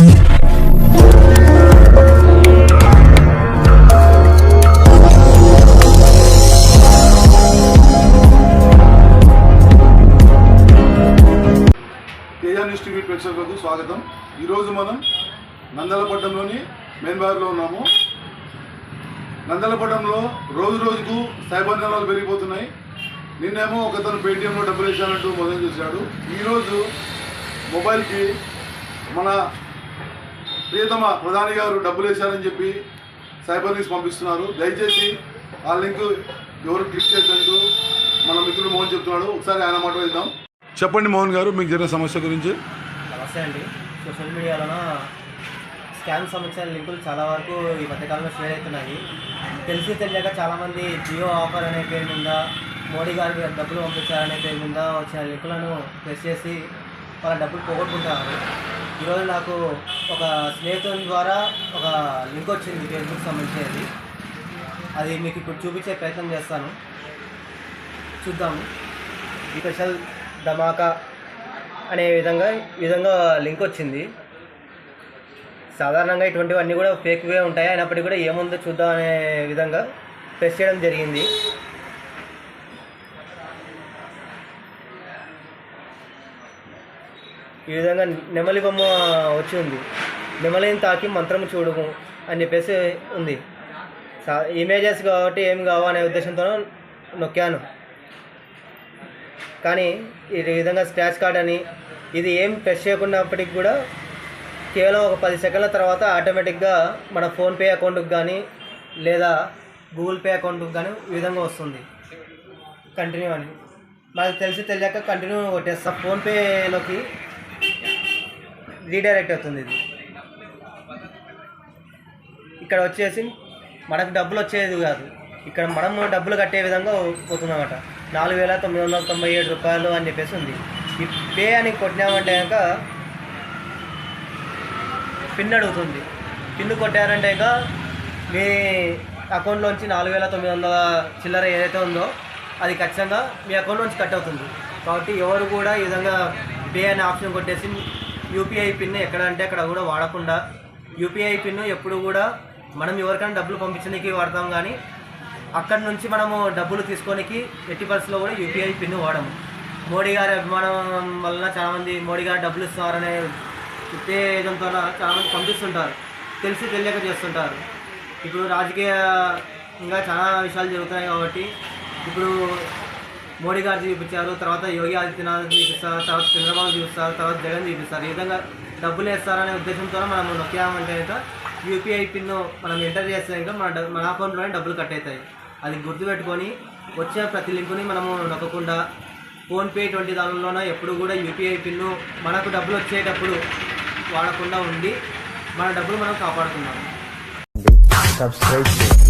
తేజ ప్రేక్షకులకు స్వాగతం. ఈరోజు మనం నందలపట్నంలోని మెయిన్బార్లో ఉన్నాము. నందలపట్నంలో రోజు రోజుకు సైబర్ నేరాలు పెరిగిపోతున్నాయి. నిన్నేమో ఒకతను పేటీఎంలో డబ్బులు వేసానంటూ మొదలు చేశాడు. ఈరోజు మొబైల్కి మన ప్రియతమ ప్రధాని గారు డబ్బులు వేశారని చెప్పి సైబర్ న్యూస్ పంపిస్తున్నారు. దయచేసి ఆ లింక్ ఎవరు క్లిక్ చేద్దంటూ మన మిత్రుడు మోహన్ చెప్తున్నాడు. ఒకసారి ఆయన మాట వెళ్దాం చెప్పండి మోహన్ గారు మీకు జరిగిన సమస్య గురించి. నమస్తే అండి. సోషల్ మీడియాలోన స్కామ్ సంబంధించిన లింకులు చాలా వరకు ఈ మధ్యకాలంలో షేర్ అవుతున్నాయి. తెలిసి తెలియక చాలామంది జియో ఆఫర్ అనే పేరు మీద మోడీ గారికి డబ్బులు పంపించారనే పేరు మీద వచ్చిన లింకులను ప్రెస్ చేసి వాళ్ళ డబ్బులు పోగొట్టుకుంటారు ఈరోజు నాకు ఒక స్నేహితుని ద్వారా ఒక లింక్ వచ్చింది ఫేస్బుక్ సంబంధించినది అది. మీకు ఇప్పుడు చూపించే ప్రయత్నం చేస్తాను. చూద్దాము స్పెషల్ ధమాకా అనే విధంగా ఈ విధంగా లింక్ వచ్చింది. సాధారణంగా ఇటువంటివన్నీ కూడా ఫేక్వే ఉంటాయి. అయినప్పటికీ కూడా ఏముందో చూద్దాం అనే విధంగా ప్రెస్ చేయడం జరిగింది. ఈ విధంగా నెమలి బొమ్మ వచ్చి ఉంది. నెమలిని తాకి మంత్రం చూడము అని చెప్పేసి ఉంది. ఇమేజెస్ కాబట్టి ఏం కావు అనే ఉద్దేశంతో నొక్కాను. కానీ ఈ విధంగా స్క్రాచ్ కార్డ్ అని ఇది ఏం ప్రెస్ చేయకున్నప్పటికి కూడా కేవలం ఒక పది సెకండ్ల తర్వాత ఆటోమేటిక్గా మన ఫోన్పే అకౌంట్కి కానీ లేదా గూగుల్ పే అకౌంట్కి కానీ ఈ విధంగా వస్తుంది. కంటిన్యూ అని. మనకు తెలిసి తెలియక కంటిన్యూ కొట్టేస్తాం. ఫోన్పేలోకి రీడైరెక్ట్ అవుతుంది ఇది. ఇక్కడ వచ్చేసి మనకు డబ్బులు వచ్చేది కాదు. ఇక్కడ మనం డబ్బులు కట్టే విధంగా పోతుందన్నమాట. నాలుగు వేల తొమ్మిది వందల తొంభై ఏడు రూపాయలు అని చెప్పేసి ఉంది. ఈ పే అని కొట్టినామంటే కనుక పిన్ అడుగుతుంది. పిన్ కొట్టారంటే ఇక మీ అకౌంట్లోంచి నాలుగు వేల తొమ్మిది వందల చిల్లర ఏదైతే ఉందో అది ఖచ్చితంగా మీ అకౌంట్ నుంచి కట్ అవుతుంది. కాబట్టి ఎవరు కూడా ఈ విధంగా పే అనే ఆప్షన్ కొట్టేసి యూపీఐ పిన్ ఎక్కడ అంటే అక్కడ కూడా వాడకుండా యూపీఐ పిన్ ఎప్పుడు కూడా మనం ఎవరికైనా డబ్బులు పంపించడానికి వాడతాం కానీ అక్కడి నుంచి మనము డబ్బులు తీసుకోనికి ఎట్టి పరిస్థితుల్లో కూడా యూపీఐ పిన్ వాడము. మోడీ గారి అభిమానం వలన చాలామంది మోడీ గారు డబ్బులు ఇస్తున్నారనే ఉత్తేజంతో చాలామంది పంపిస్తుంటారు. తెలిసి తెలియక చేస్తుంటారు. ఇప్పుడు రాజకీయంగా చాలా విషయాలు జరుగుతున్నాయి కాబట్టి ఇప్పుడు మోడీ గారు చూపించారు తర్వాత యోగి ఆదిత్యనాథ్ చూపిస్తారు తర్వాత చంద్రబాబు చూపిస్తారు తర్వాత జగన్ చూపిస్తారు. ఈ విధంగా డబ్బులు వేస్తారనే ఉద్దేశంతో మనం నొక్కామంటే యూపీఐ పిన్ మనం ఎంటర్ చేస్తే మన మన అకౌంట్లోనే డబ్బులు కట్ అవుతాయి. అది గుర్తుపెట్టుకొని వచ్చే ప్రతి లింకుని మనము నొక్కకుండా ఫోన్పే ఇటువంటి దానిలోన ఎప్పుడు కూడా యూపీఐ పిన్ను మనకు డబ్బులు వచ్చేటప్పుడు వాడకుండా ఉండి మన డబ్బులు మనం కాపాడుకున్నాము సబ్స్క్రైబ్ చేయండి.